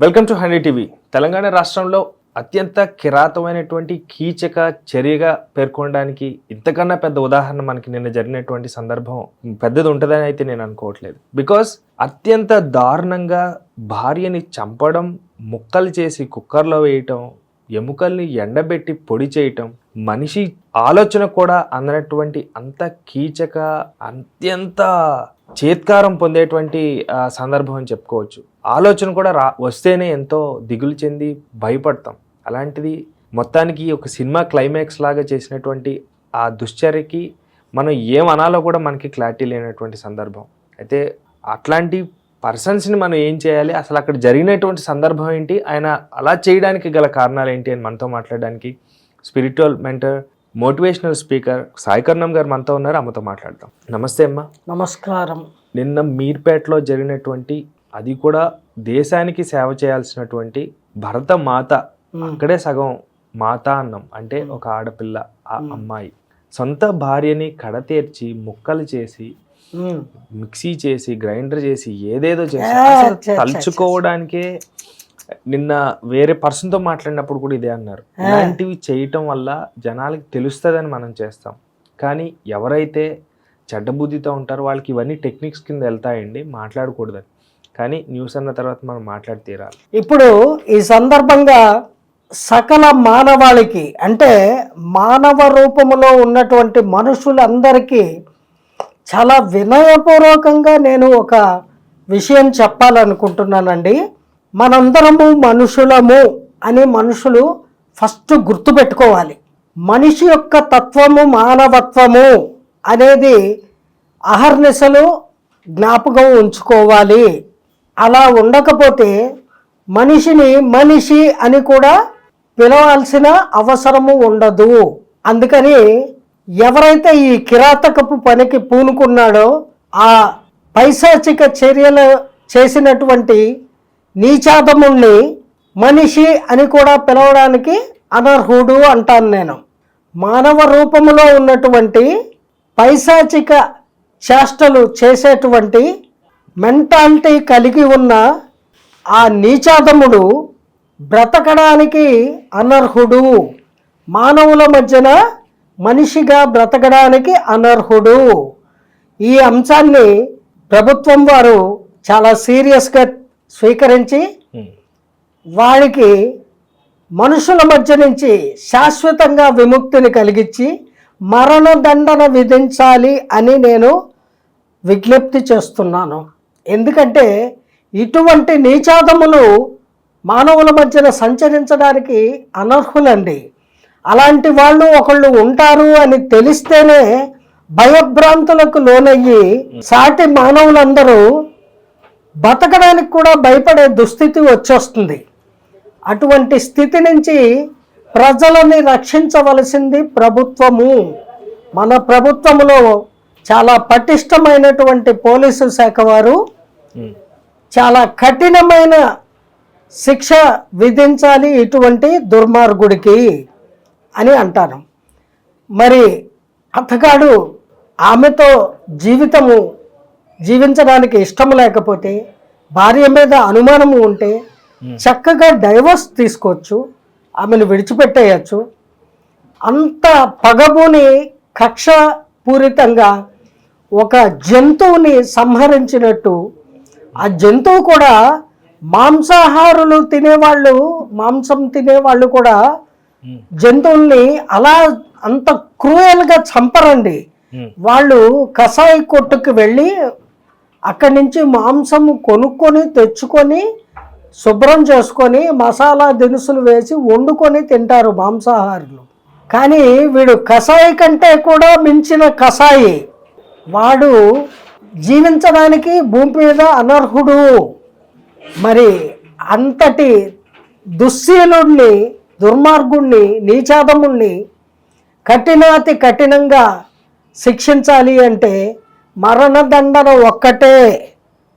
Welcome to Hundri TV. Telangana రాష్ట్రంలో అత్యంత కిరాతమైనటువంటి కీచక చర్యగా పేర్కొనడానికి ఇంతకన్నా పెద్ద ఉదాహరణ మనకి నిన్న జరిగినటువంటి సందర్భం పెద్దది ఉంటుందని అయితే నేను అనుకోవట్లేదు. బికాస్ అత్యంత దారుణంగా భార్యని చంపడం ముక్కలు చేసి కుక్కర్లో వేయటం ఎముకల్ని ఎండబెట్టి పొడి చేయటం మనిషి ఆలోచన కూడా అందనటువంటి అంత కీచక అత్యంత చేత్కారం పొందేటువంటి సందర్భం అని చెప్పుకోవచ్చు. ఆలోచన కూడా రా వస్తేనే ఎంతో దిగులు చెంది భయపడతాం. అలాంటిది మొత్తానికి ఒక సినిమా క్లైమాక్స్ లాగా చేసినటువంటి ఆ దుశ్చర్యకి మనం ఏం అనాలో కూడా మనకి క్లారిటీ లేనటువంటి సందర్భం. అయితే అట్లాంటి పర్సన్స్ని మనం ఏం చేయాలి? అసలు అక్కడ జరిగినటువంటి సందర్భం ఏంటి? ఆయన అలా చేయడానికి గల కారణాలు ఏంటి? అని మనతో మాట్లాడడానికి spiritual mentor motivational speaker Saikarnam గారు మనతో ఉన్నారు. అమ్మతో మాట్లాడదాం. నమస్తే అమ్మా. నమస్కారం. నిన్న మీర్పేటలో జరిగినటువంటి అది కూడా దేశానికి సేవ చేయాల్సినటువంటి భరత మాత అక్కడే సగం మాత అన్నం. అంటే ఒక ఆడపిల్ల ఆ అమ్మాయి. సొంత భార్యని కడతేర్చి ముక్కలు చేసి. మిక్సీ చేసి గ్రైండర్ చేసి ఏదేదో చేసి తలుచుకోవడానికే నిన్న వేరే person తో మాట్లాడినప్పుడు కూడా ఇదే అన్నారు. ఇలాంటివి చేయటం వల్ల జనాలకి తెలుస్తుందని మనం చేస్తాం. కానీ ఎవరైతే చెడ్డబుద్ధితో ఉంటారో వాళ్ళకి ఇవన్నీ టెక్నిక్స్ కింద వెళ్తాయండి మాట్లాడకూడదని. కానీ న్యూస్ అన్న తర్వాత మనం మాట్లాడి తీరాలి. ఇప్పుడు ఈ సందర్భంగా సకల మానవాళికి అంటే మానవ రూపంలో ఉన్నటువంటి మనుషులందరికీ చాలా వినయపూర్వకంగా నేను ఒక విషయం చెప్పాలనుకుంటున్నానండి. మనందరము మనుషులము అని మనుషులు ఫస్ట్ గుర్తుపెట్టుకోవాలి. మనిషి యొక్క తత్వము మానవత్వము అనేది అహర్నిశలు జ్ఞాపకం ఉంచుకోవాలి. అలా ఉండకపోతే మనిషిని మనిషి అని కూడా పిలవాల్సిన అవసరము ఉండదు. అందుకని ఎవరైతే ఈ కిరాతకపు పనికి పూనుకున్నాడో ఆ పైశాచిక చర్యలు చేసినటువంటి నీచాదముణ్ణి మనిషి అని కూడా పిలవడానికి అనర్హుడు అంటాను నేను. మానవ రూపంలో ఉన్నటువంటి పైశాచిక చేష్టలు చేసేటువంటి మెంటాలిటీ కలిగి ఉన్న ఆ నీచాదముడు బ్రతకడానికి అనర్హుడు. మానవుల మధ్యన మనిషిగా బ్రతకడానికి అనర్హుడు. ఈ అంశాన్ని ప్రభుత్వం వారు చాలా సీరియస్గా స్వీకరించి. వారికి మనుషుల మధ్య నుంచి శాశ్వతంగా విముక్తిని కలిగించి మరణదండన విధించాలి అని నేను విజ్ఞప్తి చేస్తున్నాను. ఎందుకంటే ఇటువంటి నీచాదములు మానవుల మధ్యన సంచరించడానికి అనర్హులండి. అలాంటి వాళ్ళు ఒకళ్ళు ఉంటారు అని తెలిస్తేనే భయభ్రాంతులకు లోనయ్యి సాటి మానవులందరూ బతకడానికి కూడా భయపడే దుస్థితి వచ్చేస్తుంది. అటువంటి స్థితి నుంచి ప్రజలని రక్షించవలసింది ప్రభుత్వము. మన ప్రభుత్వంలో చాలా పటిష్టమైనటువంటి పోలీసు శాఖ వారు చాలా కఠినమైన శిక్ష విధించాలి ఇటువంటి దుర్మార్గుడికి అని అంటాను మరి అతగాడు ఆమెతో జీవితము జీవించడానికి ఇష్టం లేకపోతే భార్య మీద అనుమానము ఉంటే చక్కగా డైవర్స్ తీసుకోవచ్చు ఆమెను విడిచిపెట్టేయచ్చు. అంత పగబుని కక్ష పూరితంగా ఒక జంతువుని సంహరించినట్టు ఆ జంతువు కూడా మాంసాహారులు తినేవాళ్ళు మాంసం తినేవాళ్ళు కూడా. జంతువుల్ని అలా అంత క్రూయల్గా చంపరండి. వాళ్ళు కషాయి కొట్టుకు వెళ్ళి అక్కడి నుంచి మాంసము కొనుక్కొని తెచ్చుకొని శుభ్రం చేసుకొని మసాలా దినుసులు వేసి వండుకొని తింటారు మాంసాహారులు కానీ వీడు కషాయి కంటే కూడా మించిన కషాయి వాడు జీవించడానికి భూమి మీద అనర్హుడు. మరి అంతటి దుశ్శీలుణ్ణి దుర్మార్గుణ్ణి నీచాదముణ్ణి కఠినాతి కఠినంగా శిక్షించాలి అంటే మరణదండన ఒక్కటే.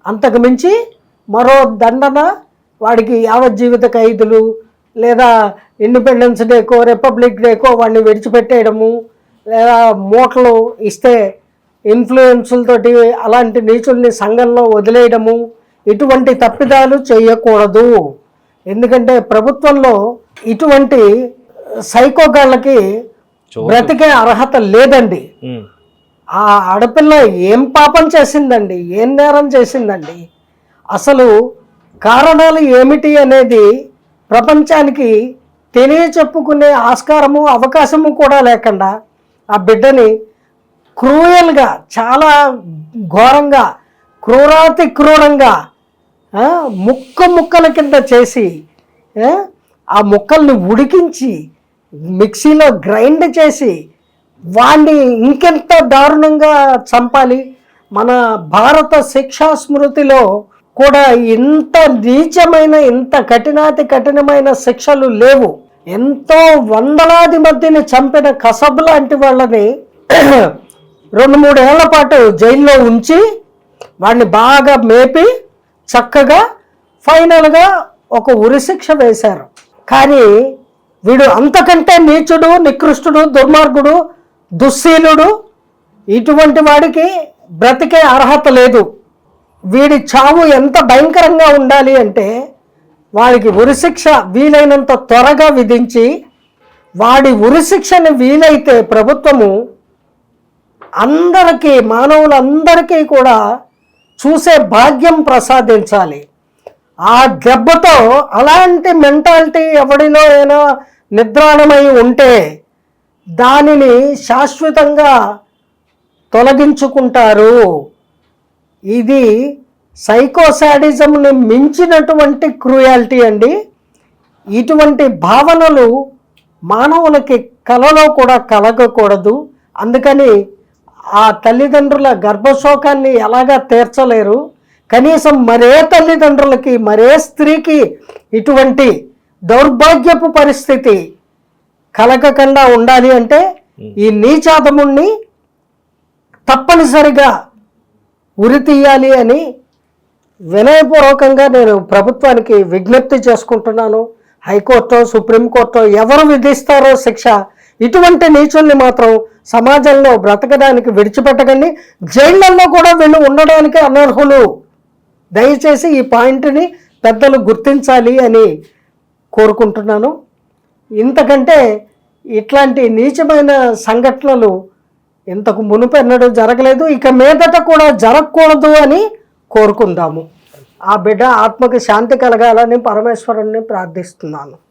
అంతకు మించి మరో దండన వాడికి యావజ్జీవిత ఖైదులు లేదా ఇండిపెండెన్స్ డేకో రిపబ్లిక్ డేకో వాడిని విడిచిపెట్టేయడము లేదా మూటలు ఇస్తే ఇన్ఫ్లుయెన్సులతోటి అలాంటి నీచుల్ని సంఘంలో వదిలేయడము ఇటువంటి తప్పిదాలు చేయకూడదు. ఎందుకంటే ప్రభుత్వంలో ఇటువంటి సైకోగాళ్ళకి బ్రతికే అర్హత లేదండి. ఆ ఆడపిల్ల ఏం పాపం చేసిందండి? ఏం నేరం చేసిందండి? అసలు కారణాలు ఏమిటి అనేది ప్రపంచానికి తెలియచెప్పుకునే ఆస్కారము అవకాశము కూడా లేకుండా ఆ బిడ్డని క్రూయల్గా చాలా ఘోరంగా క్రూరాతి క్రూరంగా ముక్క ముక్కల కింద చేసి ఆ, ముక్కల్ని ఉడికించి మిక్సీలో గ్రైండ్ చేసి వాణ్ణి ఇంకెంత దారుణంగా చంపాలి? మన భారత శిక్షా స్మృతిలో కూడా ఇంత నీచమైన ఇంత కఠినాతి కఠినమైన శిక్షలు లేవు. ఎంతో వందలాది మధ్యని చంపిన కసబ్ లాంటి వాళ్ళని రెండు మూడేళ్ళ పాటు జైల్లో ఉంచి వాడిని బాగా మేపి చక్కగా ఫైనల్గా ఒక ఉరిశిక్ష వేశారు. కానీ వీడు అంతకంటే నీచుడు నికృష్టుడు దుర్మార్గుడు దుశ్శీలుడు ఇటువంటి వాడికి బ్రతికే అర్హత లేదు. వీడి చావు ఎంత భయంకరంగా ఉండాలి అంటే వాడికి ఉరిశిక్ష వీలైనంత త్వరగా విధించి వాడి ఉరిశిక్షని వీలైతే ప్రభుత్వము అందరికీ మానవులందరికీ కూడా చూసే భాగ్యం ప్రసాదించాలి. ఆ దెబ్బతో అలాంటి మెంటాలిటీ ఎవడిలో అయినా నిద్రాణమై ఉంటే దానిని శాశ్వతంగా తొలగించుకుంటారు. ఇది సైకోసాడిజంని మించినటువంటి క్రూయాలిటీ అండి. ఇటువంటి భావనలు మానవులకి కలలో కూడా కలగకూడదు. అందుకని ఆ తల్లిదండ్రుల గర్భశోకాన్ని ఎలాగా తీర్చలేరు? కనీసం మరే తల్లిదండ్రులకి మరే స్త్రీకి ఇటువంటి దౌర్భాగ్యపు పరిస్థితి కలగకుండా ఉండాలి అంటే ఈ నీచాదముణ్ణి తప్పనిసరిగా ఉరి తీయాలి అని వినయపూర్వకంగా నేను ప్రభుత్వానికి విజ్ఞప్తి చేసుకుంటున్నాను. హైకోర్టు సుప్రీంకోర్టు ఎవరు విధిస్తారో శిక్ష ఇటువంటి నీచుల్ని మాత్రం సమాజంలో బ్రతకడానికి విడిచిపెట్టకండి. జైళ్ళలో కూడా వీళ్ళు ఉండడానికి అనర్హులు. దయచేసి ఈ పాయింట్ని పెద్దలు గుర్తించాలి అని కోరుకుంటున్నాను. ఇంతకంటే ఇట్లాంటి నీచమైన సంఘటనలు ఇంతకు మునుపెన్నడూ జరగలేదు. ఇక మీదట కూడా జరగకూడదు అని కోరుకుందాము. ఆ బిడ్డ ఆత్మకి శాంతి కలగాలని పరమేశ్వరుణ్ణి ప్రార్థిస్తున్నాను.